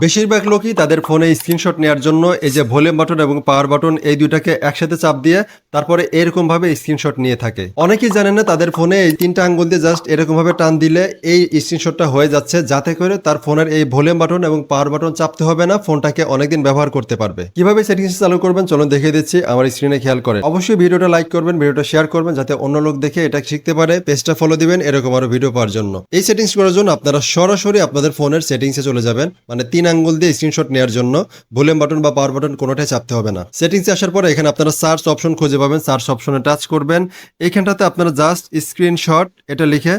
বেশিরভাগ লোকই তাদের ফোনে স্ক্রিনশট নেওয়ার জন্য এই যে ভলিউম বাটন এবং পাওয়ার বাটন এই দুইটাকে একসাথে চাপ দিয়ে তারপরে এরকম ভাবে স্ক্রিনশট নিয়ে থাকে। অনেকেই জানেন না তাদের ফোনে এই তিনটা আঙ্গুল দিয়ে জাস্ট এরকম ভাবে টান দিলে এই স্ক্রিনশটটা হয়ে যাচ্ছে। যাতে করে তার ফোনের এই ভলিউম বাটন এবং পাওয়ার বাটন চাপতে হবে না, ফোনটাকে অনেকদিন ব্যবহার করতে পারবে। কীভাবে সেটিংস চালু করবেন চলুন দেখিয়ে দিচ্ছি, আমার স্ক্রিনে খেয়াল করে। অবশ্যই ভিডিওটা লাইক করবেন, ভিডিওটা শেয়ার করবেন, যাতে অন্য লোক দেখে এটা শিখতে পারে, পেজটা ফলো দিবেন, এরকম আরও ভিডিও পাওয়ার জন্য। এই সেটিংস করার জন্য আপনারা সরাসরি আপনাদের ফোনের সেটিংসে চলে যাবেন মানে তিন আঙ্গুল দিয়ে স্ক্রিনশট নেওয়ার জন্য। ভলিউম বাটন বা পাওয়ার বাটন কোনোটাই চাপতে হবে না। সেটিংসে আসার পরে এখানে আপনারা সার্চ অপশন খুঁজে পাবেন। সার্চ অপশনে টাচ করবেন। এইখানটাতে আপনারা জাস্ট স্ক্রিনশট, এটা লিখে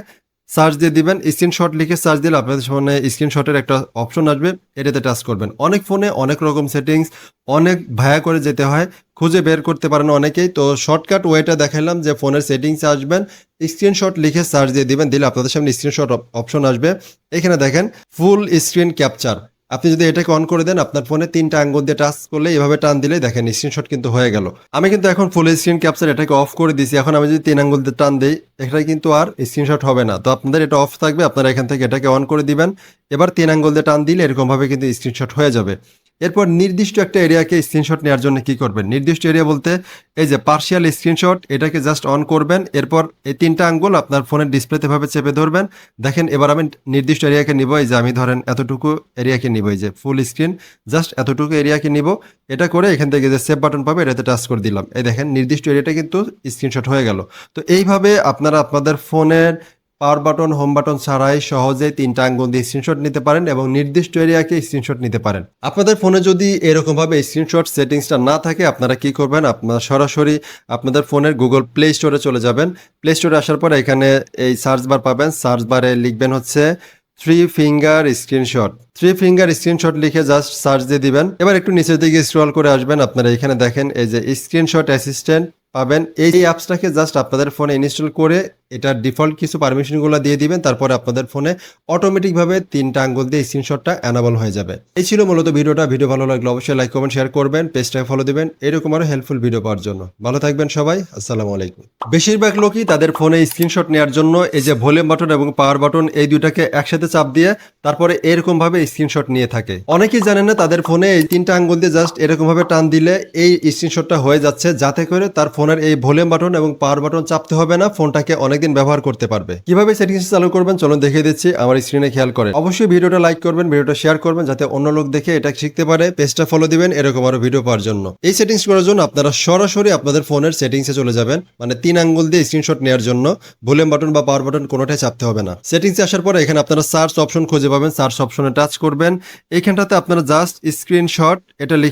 সার্চ দিয়ে দিবেন। স্ক্রিনশট লিখে সার্চ দিলে আপনাদের সামনে স্ক্রিনশটের একটা অপশন আসবে। এটাতে টাচ করবেন। অনেক ফোনে অনেক রকম সেটিংস, অনেক ভায়া করে যেতে হয়। খুঁজে বের করতে পারেন অনেকেই। তো শর্টকাট ওয়েটা দেখালাম যে ফোনের সেটিংসে আসবেন। স্ক্রিনশট লিখে সার্চ দিয়ে দিবেন, দিলে আপনাদের সামনে স্ক্রিনশট অপশন আসবে। এখানে দেখেন, ফুল স্ক্রিন ক্যাপচার। আপনি যদি এটাকে অন করে দেন, আপনার ফোনে তিনটা আঙ্গুল দিয়ে টাচ করলে এভাবে টান দিলে দেখেন স্ক্রিনশট কিন্তু হয়ে গেল। আমি কিন্তু এখন ফুল স্ক্রিন ক্যাপচার এটাকে অফ করে দিয়েছি। এখন আমি যদি তিন আঙ্গুল দিয়ে টান দিই এটা কিন্তু আর স্ক্রিনশট হবে না। তো আপনাদের এটা অফ থাকবে, আপনারা এখান থেকে এটাকে অন করে দিবেন। এবার তিন আঙ্গুল দিয়ে টান দিলে এরকমভাবে কিন্তু স্ক্রিনশট হয়ে যাবে। এরপর নির্দিষ্ট একটা এরিয়াকে স্ক্রিনশট নেওয়ার জন্য কি করবেন? নির্দিষ্ট এরিয়া বলতে এই যে পার্শিয়াল স্ক্রিনশট এটাকে জাস্ট অন করবেন, এরপর এই তিনটা আঙ্গুল আপনার ফোনের ডিসপ্লেতে ভাবে চেপে ধরবেন। দেখেন, এবার আমি নির্দিষ্ট এরিয়াকে নিব, এই যে আমি ধরেন এতটুকু এরিয়াকে নিব, এই যে ফুল স্ক্রিন জাস্ট এতটুকু এরিয়াকে নিব। এটা করে এখান থেকে যে সেভ বাটন পাবে, এটাতে টাচ করে দিলাম। এই দেখেন, নির্দিষ্ট এরিয়াটা কিন্তু স্ক্রিনশট হয়ে গেল। তো এইভাবে আপনারা আপনাদের ফোনের পাওয়ার বাটন, হোম বাটন ছাড়াই সহজে তিনটা আঙ্গুল দিয়ে স্ক্রিনশট নিতে পারেন এবং নির্দিষ্ট এরিয়াকে স্ক্রিনশট নিতে পারেন। আপনাদের ফোনে যদি এরকমভাবে স্ক্রিনশট সেটিংসটা না থাকে, আপনারা কি করবেন? আপনারা সরাসরি আপনাদের ফোনের গুগল প্লে স্টোরে চলে যাবেন। প্লে স্টোরে আসার পর এখানে এই সার্চ বার পাবেন। সার্চ বারে লিখবেন হচ্ছে three finger screenshot three finger screenshot লিখে জাস্ট সার্চ দিয়ে দিবেন। এবার একটু নিচের দিকে স্ক্রল করে আসবেন। আপনারা এখানে দেখেন এই যে স্ক্রিনশট অ্যাসিস্ট্যান্ট পাবেন। এই অ্যাপসটাকে জাস্ট আপনাদের ফোনে ইনস্টল করে এটার ডিফল্ট কিছু পারমিশনগুলো দিয়ে দিবেন, তারপরে আপনাদের ফোনে অটোমেটিকভাবে তিনটা আঙ্গুল দিয়ে স্ক্রিনশটটা অ্যানাবল হয়ে যাবে। এই ছিল মূলত ভিডিওটা। ভিডিও ভালো লাগলে অবশ্যই লাইক কমেন্ট শেয়ার করবেন, পেজটাকে ফলো দিবেন। এরকম আরও হেল্পফুল ভিডিও পাওয়ার জন্য। ভালো থাকবেন সবাই। আসসালামু আলাইকুম। বেশিরভাগ লোকই তাদের ফোনে স্ক্রিনশট নেওয়ার জন্য এই যে ভলিউম বাটন এবং পাওয়ার বাটন এই দুইটাকে একসাথে চাপ দিয়ে তারপরে এরকম ভাবে স্ক্রিনশট নিয়ে থাকে। অনেকেই জানেন না, তাদের ফোনে এই তিনটা আঙ্গুল দিয়ে জাস্ট এরকম ভাবে টান দিলে এই স্ক্রিনশটটা হয়ে যাচ্ছে। যাতে করে তার ফোনের এই ভলিউম বাটন এবং পাওয়ার বাটন চাপতে হবে না ফোনটাকে অনেকদিন ব্যবহার করতে পারবে। কীভাবে সেটিংস চালু করবেন চলুন দেখিয়ে দিচ্ছি, আমার স্ক্রিনে খেয়াল করে। অবশ্যই ভিডিওটা লাইক করবেন, ভিডিওটা শেয়ার করবেন, যাতে অন্য লোক দেখে এটা শিখতে পারে, পেজটা ফলো দিবেন, এরকম আরও ভিডিও পাওয়ার জন্য। এই সেটিংস করার জন্য আপনারা সরাসরি আপনাদের ফোনের সেটিংসে চলে যাবেন মানে তিন আঙ্গুল দিয়ে স্ক্রিনশট নেওয়ার জন্য। ভলিউম বাটন বা পাওয়ার বাটন কোনোটাই চাপতে হবে না। সেটিংসে আসার পরে এখানে আপনারা সার্চ অপশন খুঁজে পাবেন সার্চ অপশনে টাচ করবেন। এইখানটাতে আপনারা জাস্ট স্ক্রিনশট এটা লিখে